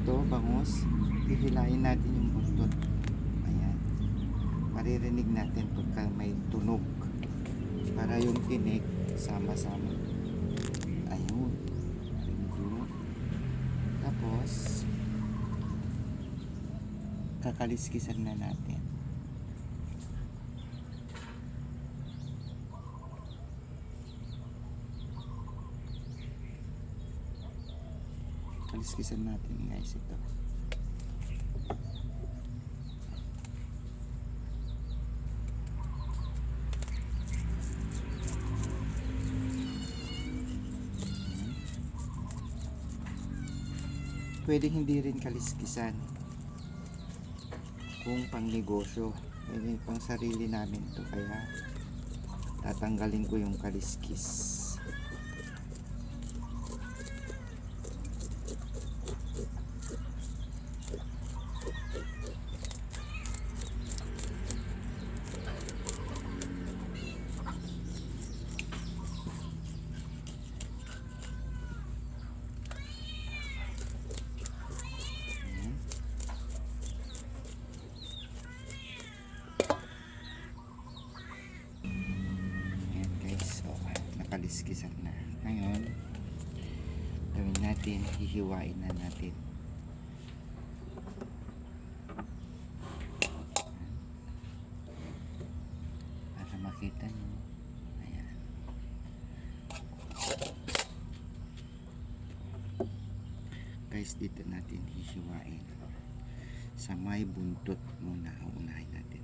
ito, bangus, hihilain natin yung buntot. Ayan. Maririnig natin pagka may tunog. Para yung tinik, sama-sama. Ayun. Ayun. Tapos, kakaliskisan na natin. Kaliskisan natin guys ito. Pwede hindi rin kaliskisan kung pang negosyo. Pwede pang sarili namin to kaya tatanggalin ko yung kaliskis. Ayan. Ayan guys, so nakaliskisan na. Ngayon, gawin natin, hihiwain na natin. Para makita nyo. Ayan. Guys, dito natin hihiwain. Sa may buntot muna unahin natin.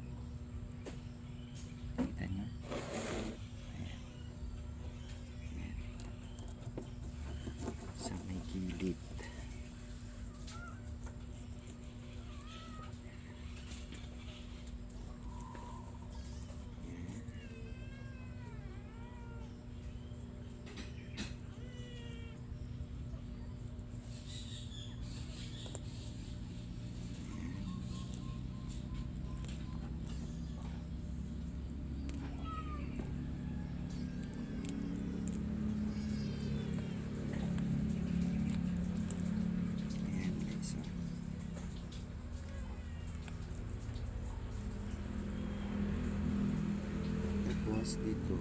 Tapos dito,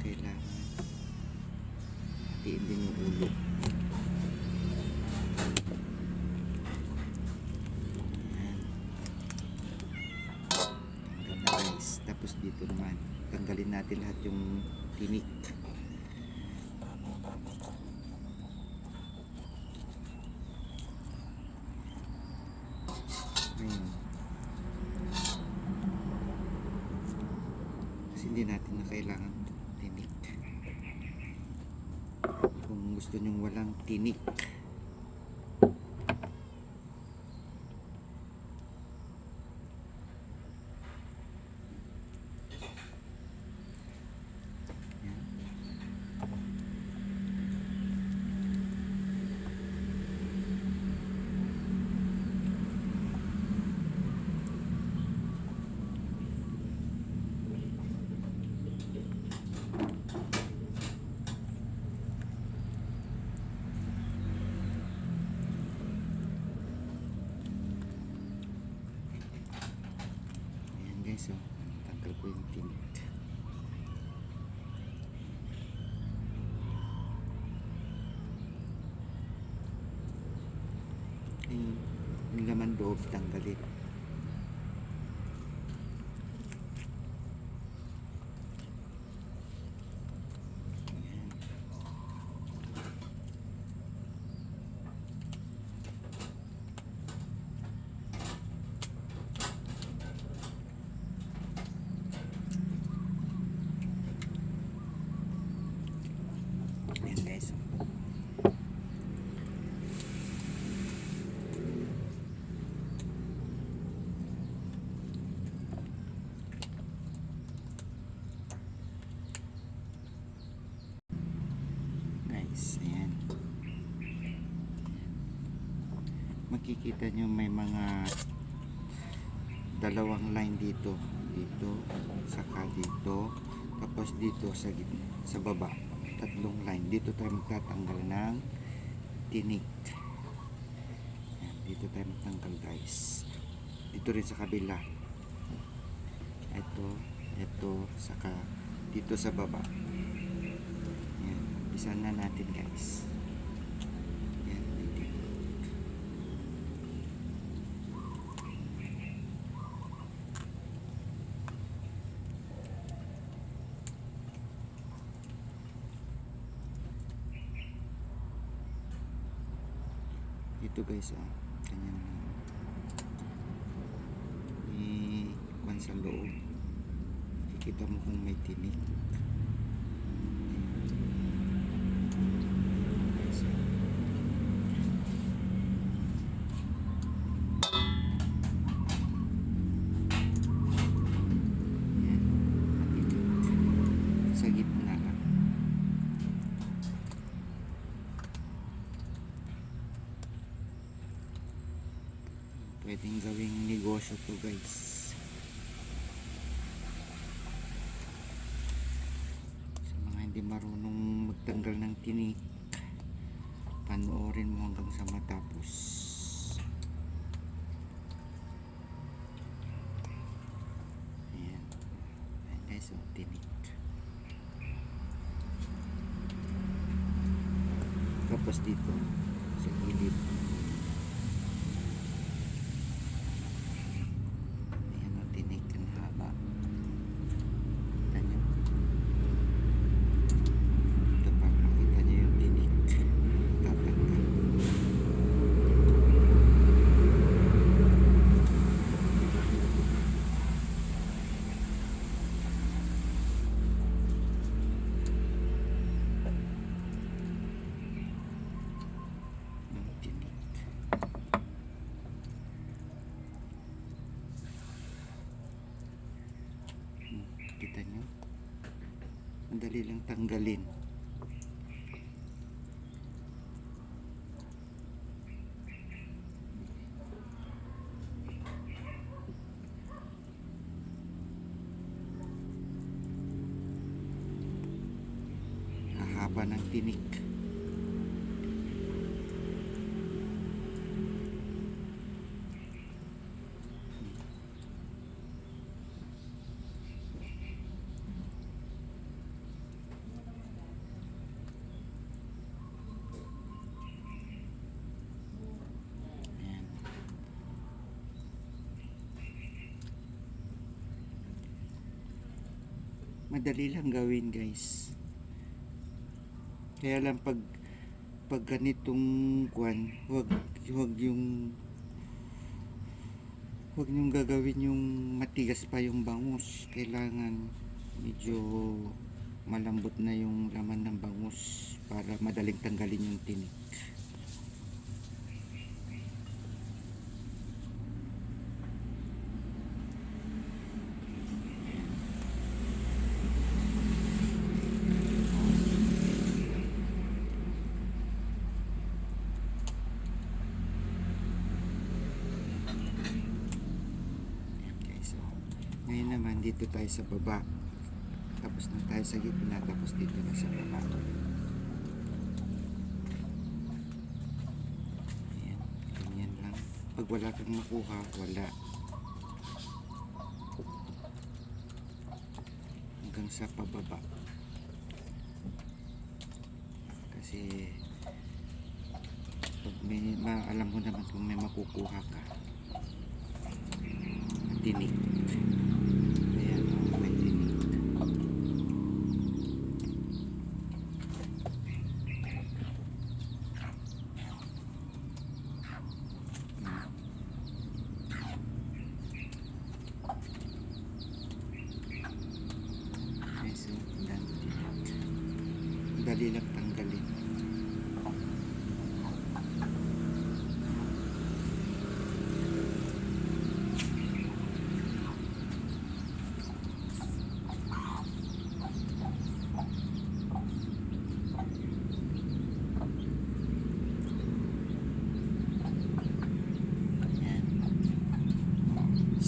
kailangan hatiin din yung ulo. Guys. Tapos dito naman, tanggalin natin lahat yung tinik. Ayun. Kasi hindi natin na kailangan tinik. Kung gusto nyong walang tinik. Yan. Ayan guys, oh. Tanggal ko yung tinik. Ayun, yung laman loob tanggalin. Ayan. Ayan guys. Guys, ayan. Makikita nyo may mga dalawang line dito. Dito, saka dito. Tapos dito sa gitna, sa baba. Tatlong line. Dito tayo magtatanggal ng tinik. dito tayo magtanggal guys dito rin sa kabila ito ito saka dito sa baba yan umpisan na natin guys yan dito. Dito guys ah kanyang may kwan sa loob. Kikita mo kung may tinik negosyo to guys sa mga hindi marunong magtanggal ng tinik panoorin mo hanggang sa matapos. Ayan. Ayan guys ang tinik. Tapos dito sa gilid Ayan o, tinig ang haba. Kita nyo. Ito pa, makita nyo yung tinig. Tatanggal. Yung tinig. Hmm, Kita nyo? Madali lang tanggalin. Hahaba ng tinik. Madali lang gawin guys. Kaya lang pag pag ganitong kwan, wag wag yung wag niyong gagawin yung matigas pa yung bangus. Kailangan medyo malambot na yung laman ng bangus para madaling tanggalin yung tinik. Okay, so ngayon naman dito tayo sa baba. Tapos na tayo sa gitna, tapos dito na sa baba. Ayan, ganyan lang. Pag wala kang makuha, wala. Hanggang sa pababa. Kasi pag may ma alam mo naman kung may makukuha ka tinig.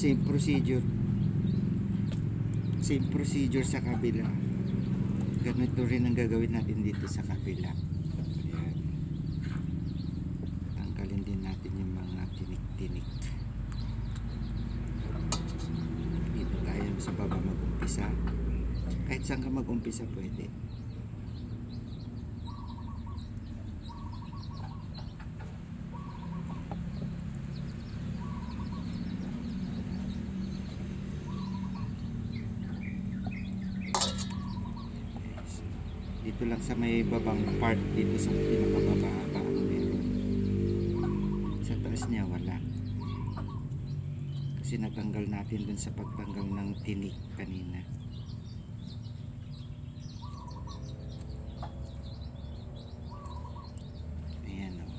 same procedure. Same procedure sa kabila. Ganito rin ang gagawin natin dito sa kabila. Ayan. tanggalin din natin yung mga tinik-tinik. Dito tayo sa baba mag-umpisa. Kahit saan ka mag-umpisa pwede. Lang sa may babang part dito sa pinakababa ang meron. Sa taas niya wala. Kasi natanggal natin dun sa pagtanggal ng tinik kanina. Ayan o.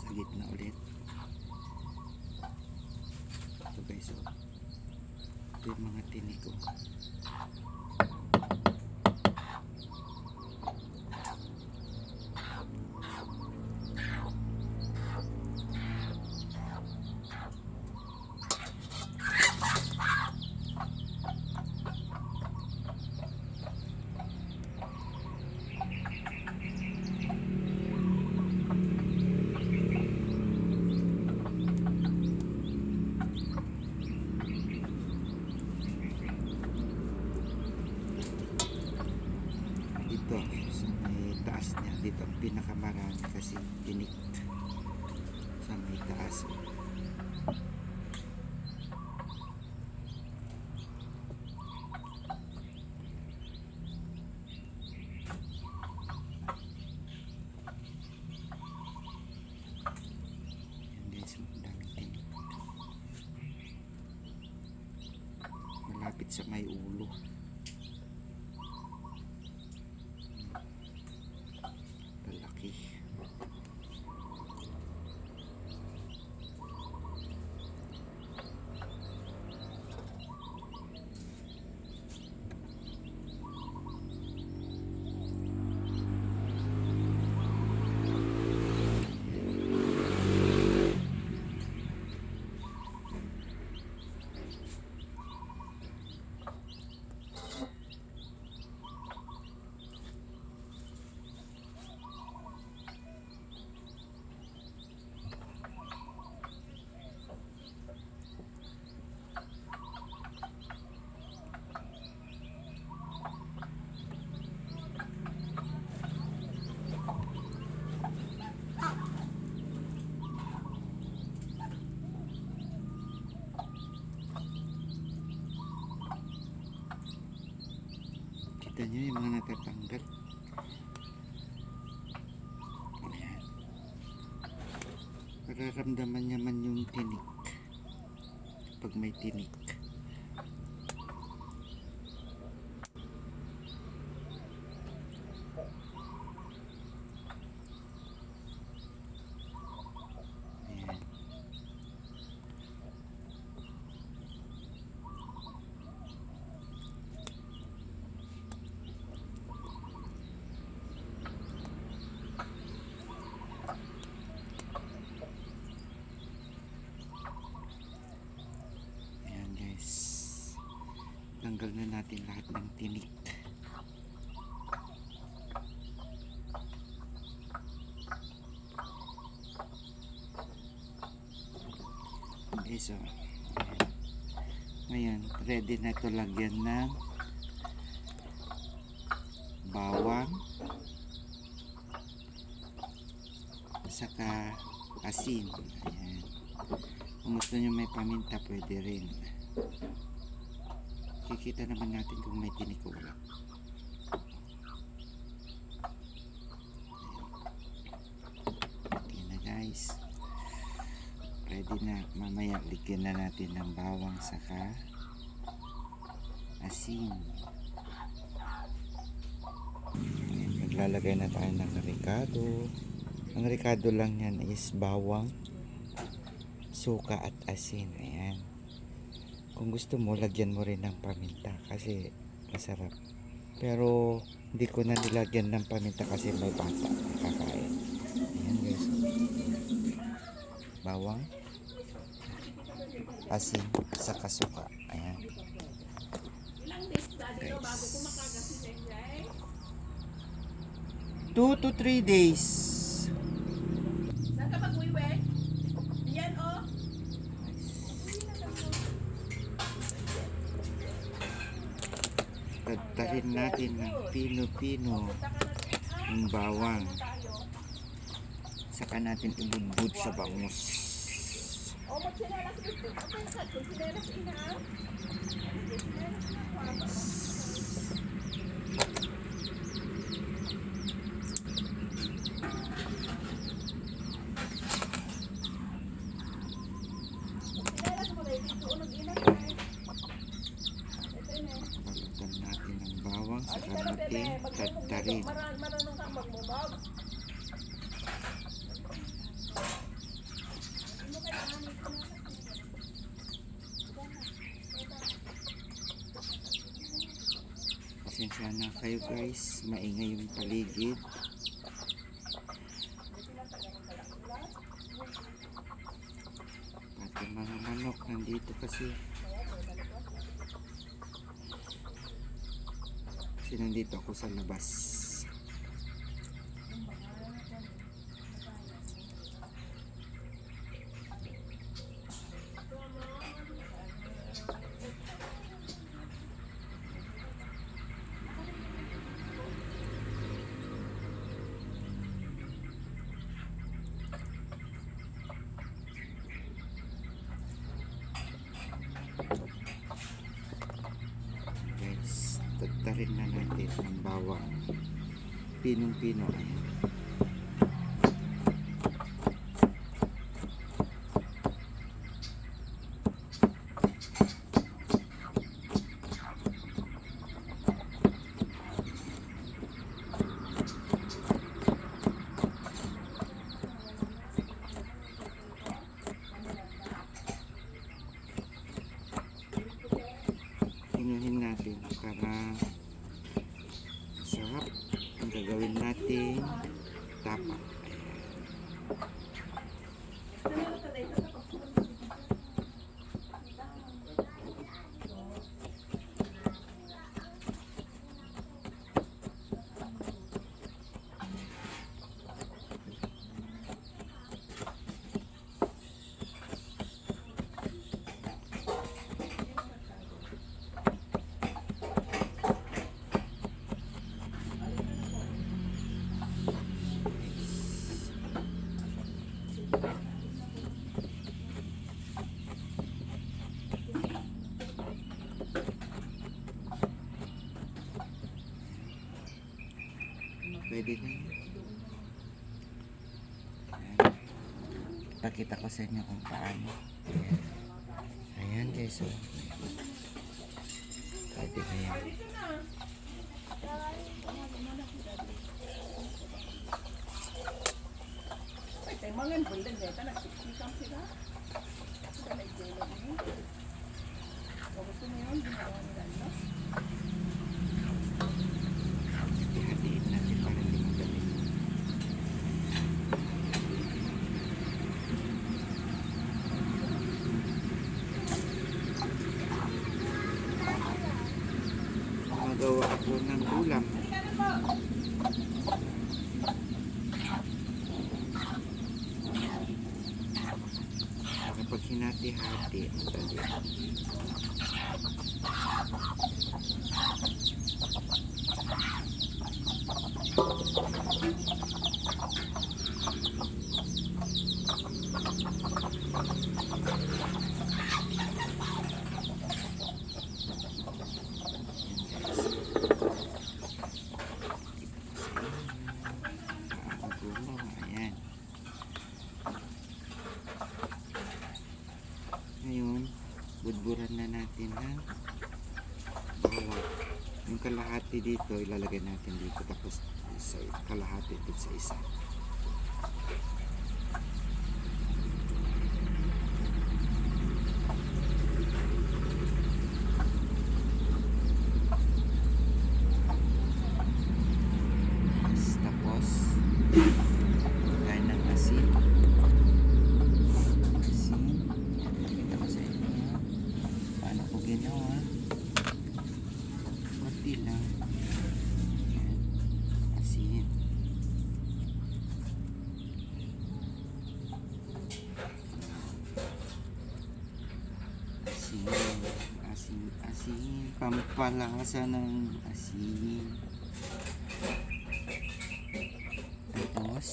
Sa gitna ulit. Ito guys o. Ito yung mga tinik ko. Dito sa may taas niya. Dito ang pinakamarami kasi tinik. Sa may taas. Yan guys, ang daming tinik. Malapit sa may ulo. Palaki. Kita nyo yung mga natatanggal. Ayan. Mararamdaman niya man yung tinik. Pag may tinik. Ayan. Ayan guys. Tanggal na natin lahat ng tinik. Okay, so. Ngayon, ready na ito lagyan ng bawang saka asin. Ayan. Kung gusto nyo may paminta, pwede rin. Kikita naman natin kung may tinik o. Okay na guys. Ready na. Mamaya ligyan na natin ng bawang saka asin. Ayan, Maglalagay na tayo ng ricado. Ang ricado lang yan is bawang, suka at asin. Ayan. Kung gusto mo, lagyan mo rin ng paminta kasi masarap. Pero hindi ko na nilagyan ng paminta kasi may bata na kakain. Ayan guys. Bawang, asin, saka suka. Ayan. guys. Two to three days. Saan ka mag-uwi? Yan oh. Tagtarin natin ng pino-pino ng bawang. Saka natin ibudbud sa bangus. O, magsinelas dito. Okay, kat. Kung sinelas ina. Sinelas mo kayo dito. Unang ina ka. Ito ina. Balutan natin ng bawang. Saka Alika na, bebe. natin Magmumog tagtarin. dito. Maran- Marunong kang magmumog. Ano kailangan ito na? Kayo guys. Maingay yung paligid. Pati mga manok nandito kasi. Kasi nandito ako sa labas. Guys, tagtarin na natin ang bawang. Pinong-pino. Ayan. Inuhin natin para sarap ang gagawin natin tapa. Pwede na. Pakita ko sa inyo kung paano. Ayan, Ayan guys. Oh. Pwede na yan. Ay, tayo mangan bulan eh. Tanak, siksikang sila. Sila na itsura niyo. O, gusto mo yun? Ginagawa nila, no? Ihatiin natin para hindi magaling. Magawa ako ng ulam. Kapag hinati-hati, madali. Ang gulo, ayan. Ngayon, budburan na natin ng bawang. Yung kalahati dito, ilalagay natin dito. Tapos, isa, kalahati dito sa isa. Tapos, tayo ng asin. Asin. Pakita ko sa inyo. Paano ko ginawa. Asin. Pampalasa ng asin. Tapos,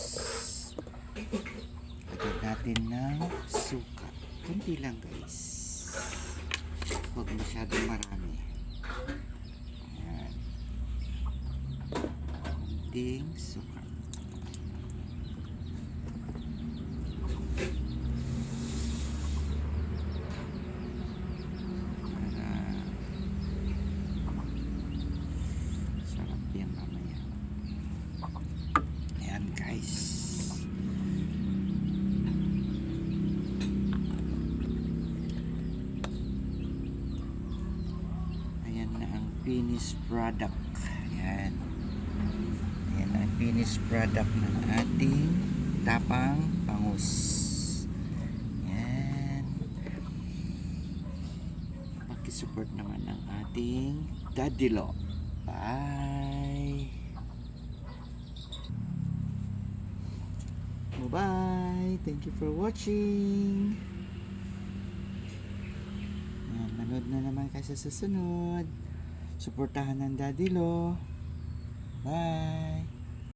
lagyan natin ng suka. Kunti lang guys. Huwag masyadong marami. Ayan. Kunting suka. Para sarap yan mamaya. Ayan guys. Ayan na ang finished product. Ayan. Ayan ang finished product ng ating tapang pangus. Ayan. Pakisupport naman ng ating dadilo. Bye! Bye! Thank you for watching! Manood na naman kayo sa susunod. Suportahan ng Daddy Lo. Bye!